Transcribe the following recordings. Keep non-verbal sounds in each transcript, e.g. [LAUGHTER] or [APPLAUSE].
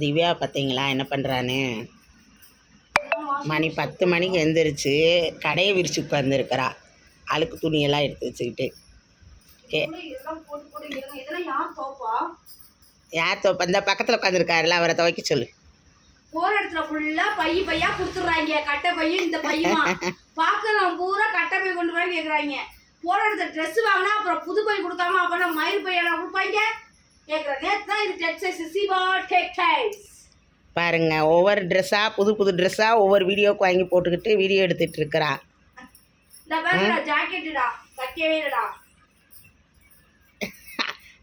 திவ்யா பார்த்தீங்களா? என்ன பண்ணுறான்னு மணி பத்து மணிக்கு எழுந்திரிச்சு கடையை விரிச்சு உட்காந்துருக்கிறா அழுக்கு துணியெல்லாம் எடுத்து வச்சுக்கிட்டு. யார் தோப்பா? தோப்ப இந்த பக்கத்தில் உட்காந்துருக்காருல அவரை துவைக்க சொல்லு. போற இடத்துல ஃபுல்லா பை பையா கொடுத்துட்றாங்க. கட்டை பையும் இந்த பையுமா? பார்க்கலாம் பூரா கட்டை பை கொண்டு போய் கேக்குறாங்க. போற இடத்துல ட்ரெஸ் வாங்கினா அப்புறம் புது பை கொடுக்காம அப்புறம் மயில் பையெல்லாம் கொடுப்பாங்க. கேட்குறேன் நேற்று தான் இது டெக்ஸைஸ் சிவா டெக்டைல்ஸ் பாருங்க ஒவ்வொரு ட்ரெஸ்ஸாக புது புது ட்ரெஸ்ஸாக ஒவ்வொரு வீடியோக்கு வாங்கி போட்டுக்கிட்டு வீடியோ எடுத்துட்டு இருக்கிறா.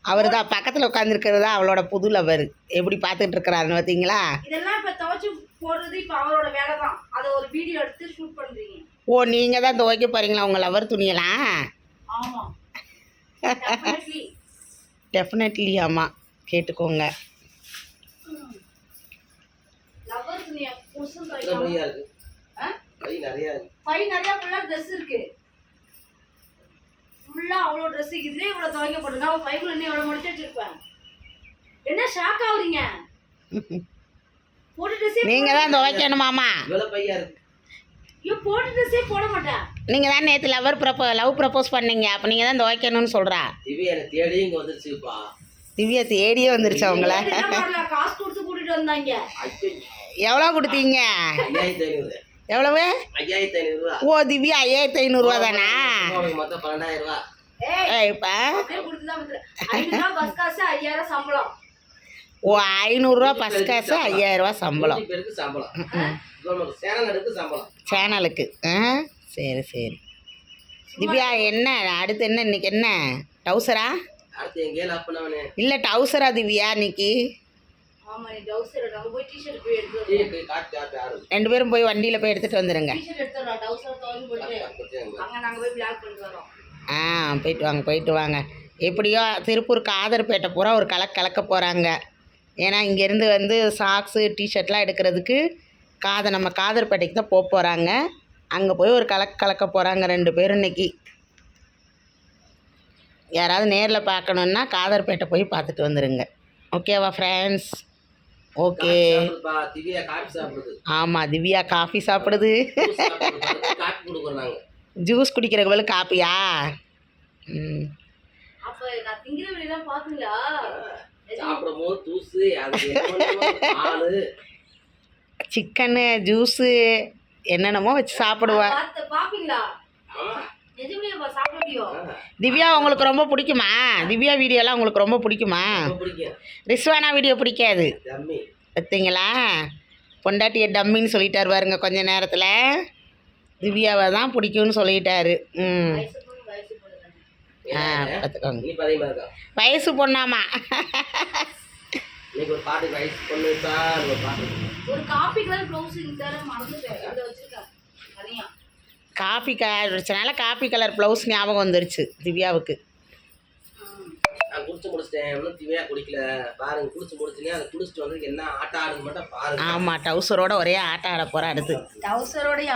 அவர் தான் பக்கத்தில் உட்காந்துருக்கிறது தான் அவளோட புது லவர் எப்படி பார்த்துட்டு இருக்கிறாருன்னு பார்த்தீங்களா? இதெல்லாம் இப்ப துவைச்சு போடுறது இப்ப அவரோட வேலை தான் அதை ஒரு வீடியோ எடுத்து ஷூட் பண்றீங்க. ஓ நீங்கள் தான் துவைக்க போகிறீங்களா உங்கள் லவர் துணியெல்லாம்? ஆமா. [LAUGHS] Definitely. டெஃபினெட்லி ஆமாம் கேட்டுக்கோங்க. Lover துணியை புதுசும் எத்தனை துவைக்காம- பையா இருக்கு. ஆ? பை நிறையா இருக்கு. பை நிறைய ஃபுல்லா ட்ரெஸ் இருக்கு. ஃபுல்லா அவ்வளோ ட்ரெஸ் இதுலேயே இவ்வளோ துவைக்க போட்டுங்க அவன் பைக்குள்ள இன்னும் எவ்வளோ முடிச்சு வச்சிருப்பேன் என்ன ஷாக் ஆகுறீங்க? [LAUGHS] போட்டு ட்ரெஸ்ஸே நீங்கள் தான் துவைக்கணுமாமா இவ்வளோ பையா இருக்கு. நீங்கள் தான் நேற்று லவர் ப்ரப்போ லவ் ப்ரப்போஸ் பண்ணீங்க. அப்போ நீங்கள் தான் துவைக்கணும்னு சொல்கிறா திவ்யா தேடி இங்கே வந்துருச்சுப்பா. திவ்யா தேடியே வந்துருச்சு அவங்கள என்ன காசு கொடுத்து கூட்டிட்டு வந்தாங்க. ஐயோ எவ்வளோ கொடுத்தீங்க? எவ்வளவு? ஓ திவ்யா ஐயாயிரத்தி ஐநூறுரூவா தானா? மொத்தம் பன்னெண்டாயிரம் ரூபா. ஏய் இப்போ? அப்படியே கொடுத்து தான் வந்துரு. ஐநூறுரூவா பஸ் காசு ஐயாயிரம் சம்பளம். ஓ ஐநூறுரூவா பஸ் காசு ஐயாயிரரூவா சம்பளம். சேனலுக்கு ஆ சரி சரி. திவ்யா என்ன? அடுத்து என்ன இன்னைக்கு என்ன? டவுசரா? இல்லை டவுசரா திவ்யா இன்னைக்கு? ரெண்டு பேரும் போய் வண்டியில் போய் எடுத்துகிட்டு வந்துடுங்க டிஷர்ட் எடுத்துறோம் டவுசர் துவங்கி போட்டு. அங்க நாங்க போய் பிளாக் பண்ணிட்டு வரோம். ஆ போயிட்டு வாங்க போயிட்டு வாங்க. எப்படியோ திருப்பூர் காதர்பேட்டை பூரா ஒரு கலக்கு கலக்க போகிறாங்க ஏன்னா இங்கேருந்து வந்து சாக்ஸு டிஷர்ட்லாம் எடுக்கிறதுக்கு காதை நம்ம காதர்பேட்டைக்கு தான் போக போகிறாங்க அங்கே போய் ஒரு கலக்கு கலக்க போகிறாங்க ரெண்டு பேரும் இன்னைக்கு. யாராவது நேரில் பார்க்கணுன்னா காதர்பேட்டை போய் பார்த்துட்டு வந்துடுங்க ஓகேவா ஃப்ரெண்ட்ஸ் ஓகே. ஆமாம் திவ்யா காஃபி சாப்பிடுது. ஜூஸ் ஜூஸ் குடிக்கிறவங்களுக்கு காப்பியா? ம். சாப்பிடும் போது தூசு அது சிக்கனு ஜூஸு என்னென்னமோ வச்சு சாப்பிடுவா. பார்த்து பாப்பீங்களா? ஆமா நிஜமே சாப்பிட முடியும். ஆ, திவ்யா உங்களுக்கு ரொம்ப பிடிக்குமா? திவ்யா வீடியோலாம் உங்களுக்கு ரொம்ப பிடிக்குமா? ரிஸ்வானா வீடியோ பிடிக்காது. பார்த்தீங்களா பொண்டாட்டியை டம்மின்னு சொல்லிட்டார் பாருங்க கொஞ்ச நேரத்தில். திவ்யாவை தான் பிடிக்கும்னு சொல்லிட்டாரு. ம் வயசு பொண்ணு வயசு பொண்ணு தானே. ஆ பார்த்துக்கோங்க. வயசு பொண்ணாமா? இன்னைக்கு ஒரு பாட்டு வயசு பொண்ணு இருக்கா? ஒரு பாட்டு. இருக்கு. ஒரு காப்பி கலர் ப்ளவுஸ் மறந்துட்டேன். கலர்னால காப்பி கலர் ப்ளவுஸ் ஞாபகம் வந்துருச்சு திவ்யாவுக்கு. நான் குடிச்சு முடிச்சிட்டேன். இன்னும் திவ்யா குடிக்கல. பாருங்க குடிச்சு முடிச்சுங்க அதை குடிச்சிட்டு வந்து என்ன ஆட்டம் ஆடுது மட்டும் பாருங்க. ஆமாம் டவுசரோட ஒரே ஆட்டம் ஆட போகிறா அடுத்து. டவுசரோட